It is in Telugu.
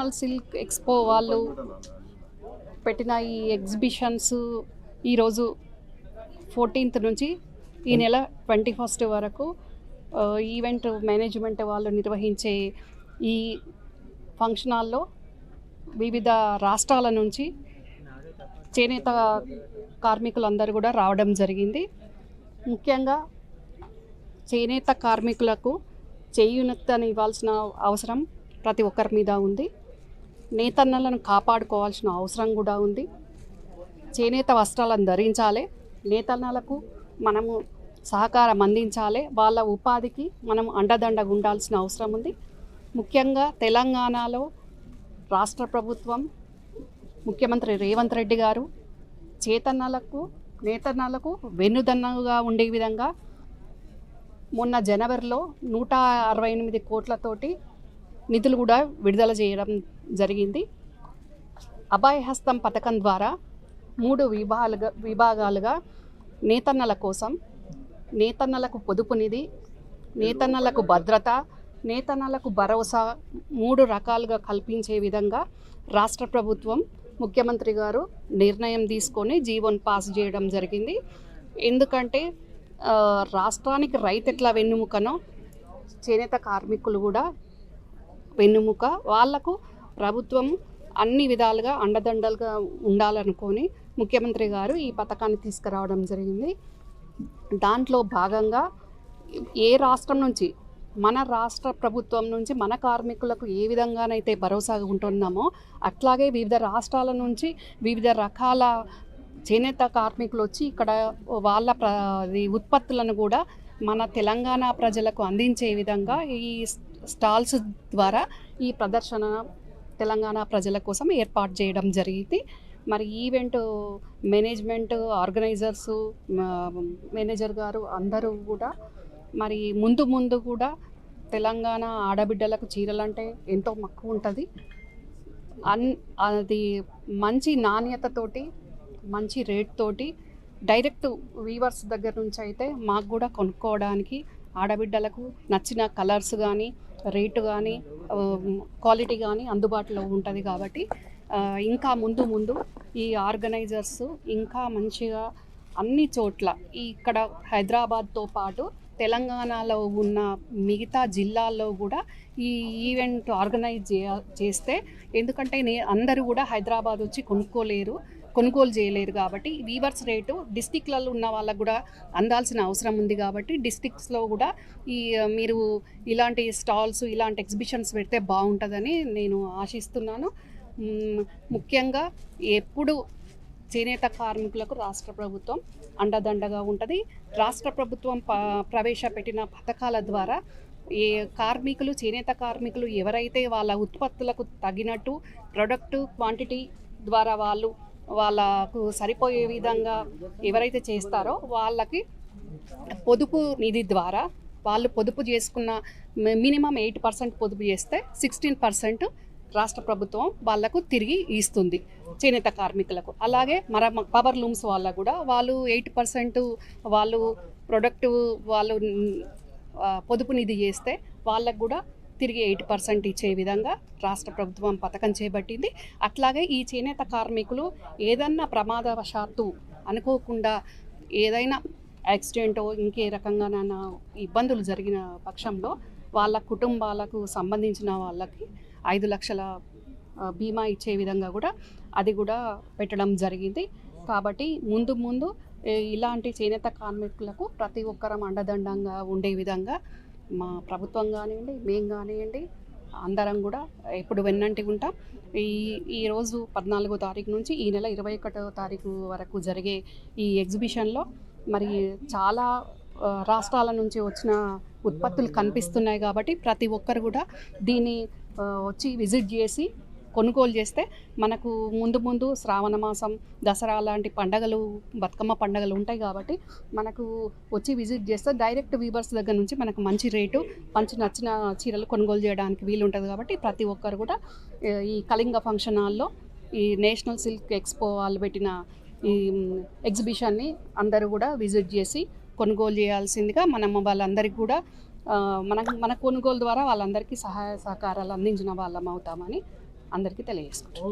నేషనల్ సిల్క్ ఎక్స్పో వాళ్ళు పెట్టిన ఈ ఎగ్జిబిషన్స్ ఈరోజు ఫోర్టీన్త్ నుంచి ఈ నెల ట్వంటీ ఫస్ట్ వరకు ఈవెంట్ మేనేజ్మెంట్ వాళ్ళు నిర్వహించే ఈ ఫంక్షన్ హాల్లో వివిధ రాష్ట్రాల నుంచి చేనేత కార్మికులందరూ కూడా రావడం జరిగింది. ముఖ్యంగా చేనేత కార్మికులకు చేయూనతని ఇవ్వాల్సిన అవసరం ప్రతి ఒక్కరి మీద ఉంది. నేతన్నలను కాపాడుకోవాల్సిన అవసరం కూడా ఉంది. చేనేత వస్త్రాలను ధరించాలి. నేతన్నలకు మనము సహకారం అందించాలి. వాళ్ళ ఉపాధికి మనం అండదండగా ఉండాల్సిన అవసరం ఉంది. ముఖ్యంగా తెలంగాణలో రాష్ట్ర ప్రభుత్వం ముఖ్యమంత్రి రేవంత్ రెడ్డి గారు చేతన్నలకు నేతన్నలకు వెన్నుదన్నుగా ఉండే విధంగా మొన్న జనవరిలో నూట అరవై ఎనిమిది కోట్లతోటి నిధులు కూడా విడుదల చేయడం జరిగింది. అభయహస్తం పథకం ద్వారా మూడు విభాగాలుగా విభాగాలుగా నేతన్నల కోసం నేతన్నలకు పొదుపు నిధి నేతన్నలకు భద్రత నేతన్నలకు భరోసా మూడు రకాలుగా కల్పించే విధంగా రాష్ట్ర ప్రభుత్వం ముఖ్యమంత్రి గారు నిర్ణయం తీసుకొని జీవన్ పాస్ చేయడం జరిగింది. ఎందుకంటే రాష్ట్రానికి రైతు ఎట్లా వెన్నుముకనో చేనేత కార్మికులు కూడా వెన్నుముక. వాళ్ళకు ప్రభుత్వం అన్ని విధాలుగా అండదండలుగా ఉండాలనుకొని ముఖ్యమంత్రి గారు ఈ పథకాన్ని తీసుకురావడం జరిగింది. దాంట్లో భాగంగా ఏ రాష్ట్రం నుంచి మన రాష్ట్ర ప్రభుత్వం నుంచి మన కార్మికులకు ఏ విధంగానైతే భరోసాగా ఉంటున్నామో అట్లాగే వివిధ రాష్ట్రాల నుంచి వివిధ రకాల చేనేత కార్మికులు వచ్చి ఇక్కడ వాళ్ళ ప్ర ఉత్పత్తులను కూడా మన తెలంగాణ ప్రజలకు అందించే విధంగా ఈ స్టాల్స్ ద్వారా ఈ ప్రదర్శన తెలంగాణ ప్రజల కోసం ఏర్పాటు చేయడం జరిగింది. మరి ఈవెంట్ మేనేజ్మెంట్ ఆర్గనైజర్స్ మేనేజర్ గారు అందరూ కూడా మరి ముందు ముందు కూడా తెలంగాణ ఆడబిడ్డలకు చీరలంటే ఎంతో మక్కువ ఉంటుంది. అన్ అది మంచి నాణ్యతతోటి మంచి రేట్ తోటి డైరెక్ట్ వీవర్స్ దగ్గర నుంచి అయితే మాకు కూడా కొనుక్కోవడానికి ఆడబిడ్డలకు నచ్చిన కలర్స్ కానీ రేటు కానీ క్వాలిటీ కానీ అందుబాటులో ఉంటుంది కాబట్టి ఇంకా ముందు ముందు ఈ ఆర్గనైజర్స్ ఇంకా మంచిగా అన్ని చోట్ల ఇక్కడ హైదరాబాద్తో పాటు తెలంగాణలో ఉన్న మిగతా జిల్లాల్లో కూడా ఈ ఈవెంట్ ఆర్గనైజ్ చేస్తే ఎందుకంటే నే అందరూ కూడా హైదరాబాద్ వచ్చి కొనుక్కోలేరు. కొనుగోలు చేయలేరు కాబట్టి వీవర్స్ రేటు డిస్టిక్లలో ఉన్న వాళ్ళకు కూడా అందాల్సిన అవసరం ఉంది కాబట్టి డిస్టిక్స్లో కూడా ఈ మీరు ఇలాంటి స్టాల్స్ ఇలాంటి ఎగ్జిబిషన్స్ పెడితే బాగుంటుందని నేను ఆశిస్తున్నాను. ముఖ్యంగా ఎప్పుడు చేనేత కార్మికులకు రాష్ట్ర ప్రభుత్వం అండదండగా ఉంటుంది. రాష్ట్ర ప్రభుత్వం ప ప్రవేశపెట్టిన పథకాల ద్వారా ఏ కార్మికులు చేనేత కార్మికులు ఎవరైతే వాళ్ళ ఉత్పత్తులకు తగినట్టు ప్రొడక్ట్ క్వాంటిటీ ద్వారా వాళ్ళు వాళ్ళకు సరిపోయే విధంగా ఎవరైతే చేస్తారో వాళ్ళకి పొదుపు నిధి ద్వారా వాళ్ళు పొదుపు చేసుకున్న మినిమం ఎయిట్ పర్సెంట్ పొదుపు చేస్తే సిక్స్టీన్ పర్సెంట్ రాష్ట్ర ప్రభుత్వం వాళ్ళకు తిరిగి ఇస్తుంది చేనేత కార్మికులకు. అలాగే మర పవర్ లూమ్స్ వాళ్ళకు కూడా వాళ్ళు ఎయిట్ పర్సెంట్ వాళ్ళు ప్రొడక్ట్ వాళ్ళు పొదుపు నిధి చేస్తే వాళ్ళకు కూడా తిరిగి ఎయిట్ పర్సెంట్ ఇచ్చే విధంగా రాష్ట్ర ప్రభుత్వం పథకం చేపట్టింది. అట్లాగే ఈ చేనేత కార్మికులు ఏదన్నా ప్రమాదవశాత్తు అనుకోకుండా ఏదైనా యాక్సిడెంటో ఇంకే రకంగానైనా ఇబ్బందులు జరిగిన పక్షంలో వాళ్ళ కుటుంబాలకు సంబంధించిన వాళ్ళకి ఐదు లక్షల బీమా ఇచ్చే విధంగా కూడా అది కూడా పెట్టడం జరిగింది. కాబట్టి ముందు ముందు ఇలాంటి చేనేత కార్మికులకు ప్రతి ఒక్కరం అండదండంగా ఉండే విధంగా మా ప్రభుత్వం కానివ్వండి మేము కానివ్వండి అందరం కూడా ఎప్పుడు వెన్నంటి ఉంటాం. ఈ ఈరోజు పద్నాలుగో తారీఖు నుంచి ఈ నెల ఇరవై ఒకటో తారీఖు వరకు జరిగే ఈ ఎగ్జిబిషన్లో మరి చాలా రాష్ట్రాల నుంచి వచ్చిన ఉత్పత్తులు కనిపిస్తున్నాయి కాబట్టి ప్రతి ఒక్కరు కూడా దీన్ని వచ్చి విజిట్ చేసి కొనుగోలు చేస్తే మనకు ముందు ముందు శ్రావణ మాసం దసరా లాంటి పండగలు బతుకమ్మ పండగలు ఉంటాయి కాబట్టి మనకు వచ్చి విజిట్ చేస్తే డైరెక్ట్ వీవర్స్ దగ్గర నుంచి మనకు మంచి రేటు మంచి నచ్చిన చీరలు కొనుగోలు చేయడానికి వీలు ఉంటుంది కాబట్టి ప్రతి ఒక్కరు కూడా ఈ కళింగ ఫంక్షన్ హాల్లో ఈ నేషనల్ సిల్క్ ఎక్స్పో వాళ్ళు పెట్టిన ఈ ఎగ్జిబిషన్ని అందరూ కూడా విజిట్ చేసి కొనుగోలు చేయాల్సిందిగా మనం వాళ్ళందరికీ కూడా మన మన కొనుగోలు ద్వారా వాళ్ళందరికీ సహాయ సహకారాలు అందించిన వాళ్ళం అవుతామని అందరికీ తెలియజేసుకుంటాం